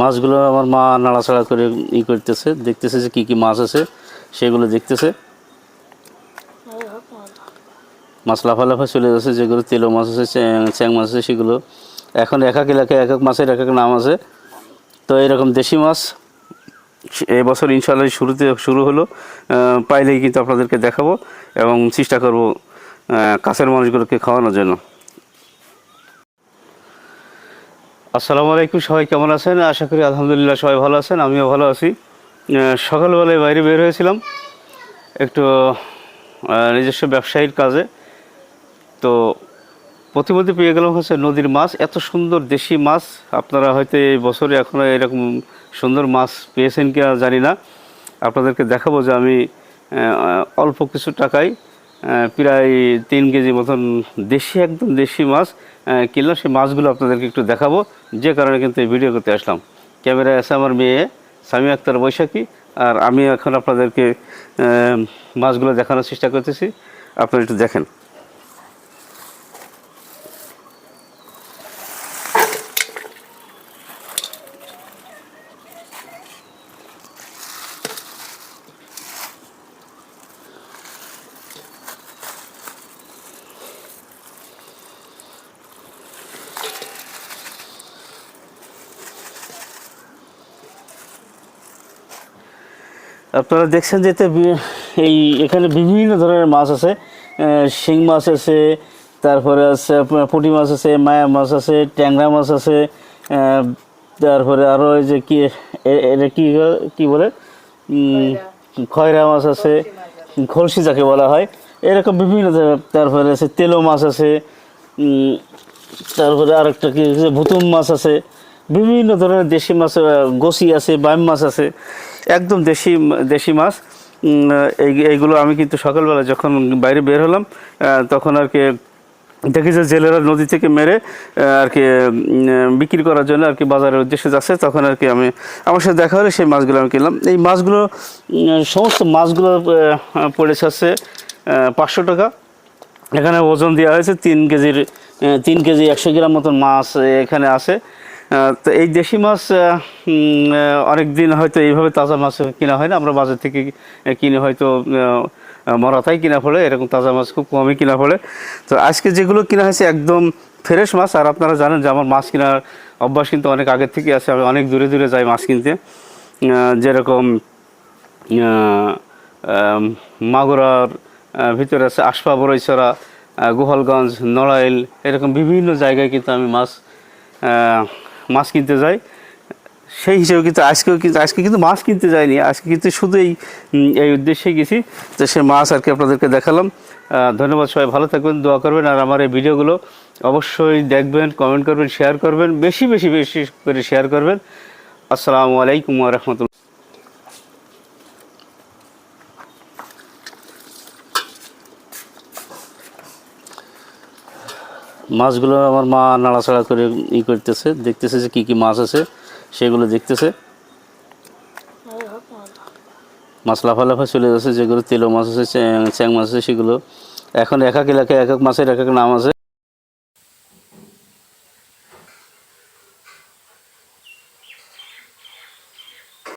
মাছগুলো আমার মা নাড়াচাড়া করে ই করতেছে, দেখতেছে যে কি কি মাছ আছে, সেগুলো দেখতেছে। মাছ লাফা লাফা চলে যাচ্ছে যেগুলো তেলো মাছ আছে, চ্যাং মাছ আছে, সেগুলো। এখন এক এক এলাকায় এক এক মাছের এক এক নাম আছে। তো এরকম দেশি মাছ এবছর ইনশাল্লাহ শুরুতে, শুরু হলো পাইলেই কিন্তু আপনাদেরকে দেখাবো এবং চেষ্টা করব কাছের মানুষগুলোকে খাওয়ানোর জন্য। আসসালামু আলাইকুম, সবাই কেমন আছেন? আশা করি আলহামদুলিল্লাহ সবাই ভালো আছেন, আমিও ভালো আছি। সকালবেলায় বাইরে বের হয়েছিলাম। একটু নিজস্ব ব্যবসায়ীর কাজে। তো প্রতিমধ্যে পেয়ে গেলাম হচ্ছে নদীর মাছ। এত সুন্দর দেশি মাছ। আপনারা হয়তো এই বছরে এখনও এরকম সুন্দর মাছ পেয়েছেন কি জানি না। আপনাদেরকে দেখাবো যে আমি অল্প কিছু টাকায় প্রায় তিন কেজি মতন দেশি, একদম দেশি মাছ কিনলাম। সেই মাছগুলো আপনাদেরকে একটু দেখাবো। যে কারণে কিন্তু এই ভিডিও করতে আসলাম। ক্যামেরায় আছে আমার মেয়ে সামি আক্তার বৈশাখী, আর আমি এখন আপনাদেরকে মাছগুলো দেখানোর চেষ্টা করতেছি। আপনারা একটু দেখেন। আপনারা দেখছেন যে এই এখানে বিভিন্ন ধরনের মাছ আছে শিং মাছ আছে, তারপরে আছে পুঁটি মাছ আছে, মায়া মাছ আছে, ট্যাংরা মাছ আছে তারপরে আরও যে কি এটা কি কি বলে? খয়রা মাছ আছে, খলসি যাকে বলা হয়, এরকম বিভিন্ন তারপরে আছে তেলো মাছ আছে তারপরে আরেকটা কি, ভুতুম মাছ আছে বিভিন্ন ধরনের দেশি মাছ গোসি আছে বাইম মাছ আছে, একদম দেশি দেশি মাছ। এই, এইগুলো আমি কিন্তু সকালবেলা যখন বাইরে বের হলাম তখন আর কি দেখি যে জেলেরা নদী থেকে মেরে আর কি বিক্রি করার জন্য আর কি বাজারের উদ্দেশ্যে যাচ্ছে, তখন আর কি আমি আমার সাথে দেখা হলে সেই মাছগুলো আমি কিনলাম। এই মাছগুলো সমস্ত মাছগুলো পড়েছে হচ্ছে পাঁচশো টাকা। এখানে ওজন দেওয়া হয়েছে তিন কেজির তিন কেজি একশো গ্রাম মতন মাছ এখানে আছে। তো এই দেশি মাছ অনেক দিন হয়তো এইভাবে তাজা মাছ কিনা হয় না। আমরা বাজার থেকে কিনে হয়তো মরাতাই কিনা পড়ে এরকম তাজা মাছ খুব কমই কিনা পড়ে তো আজকে যেগুলো কিনা হয়েছে একদম ফ্রেশ মাছ আর আপনারা জানেন যে আমার মাছ কেনার অভ্যাস কিন্তু অনেক আগের থেকে আছে। আমি অনেক দূরে দূরে যাই মাছ কিনতে। যেরকম মাগুরার ভিতরে আছে আশপা বড়ইছড়া আহ, গোপালগঞ্জ নড়াইল এরকম বিভিন্ন জায়গায় কিন্তু আমি মাছ মাছ কিনতে যাই সেই হিসেবে কিন্তু আজকেও কিন্তু, আজকে কিন্তু মাছ কিনতে যায়নি, আজকে কিন্তু শুধু এই এই উদ্দেশ্যে গেছি তো সে মাছ আর কি আপনাদেরকে দেখালাম। ধন্যবাদ সবাই, ভালো থাকবেন, দোয়া করবেন, আর আমার এই ভিডিওগুলো অবশ্যই দেখবেন কমেন্ট করবেন শেয়ার করবেন, বেশি বেশি বেশি করে শেয়ার করবেন। আসসালামু আলাইকুম রহমতুল্লাহ। মাছগুলো আমার মা নাড়াচাড়া করে ই করতেছে, দেখতেছে যে কি কি মাছ আছে, সেগুলো দেখতেছে। মাছ লাফা লাফা চলে যাচ্ছে, যেগুলো তেলো মাছ আছে, চ্যাং- চ্যাং মাছ আছে, সেগুলো। এখন এক এক এলাকায় এক এক মাছের এক এক নাম আছে।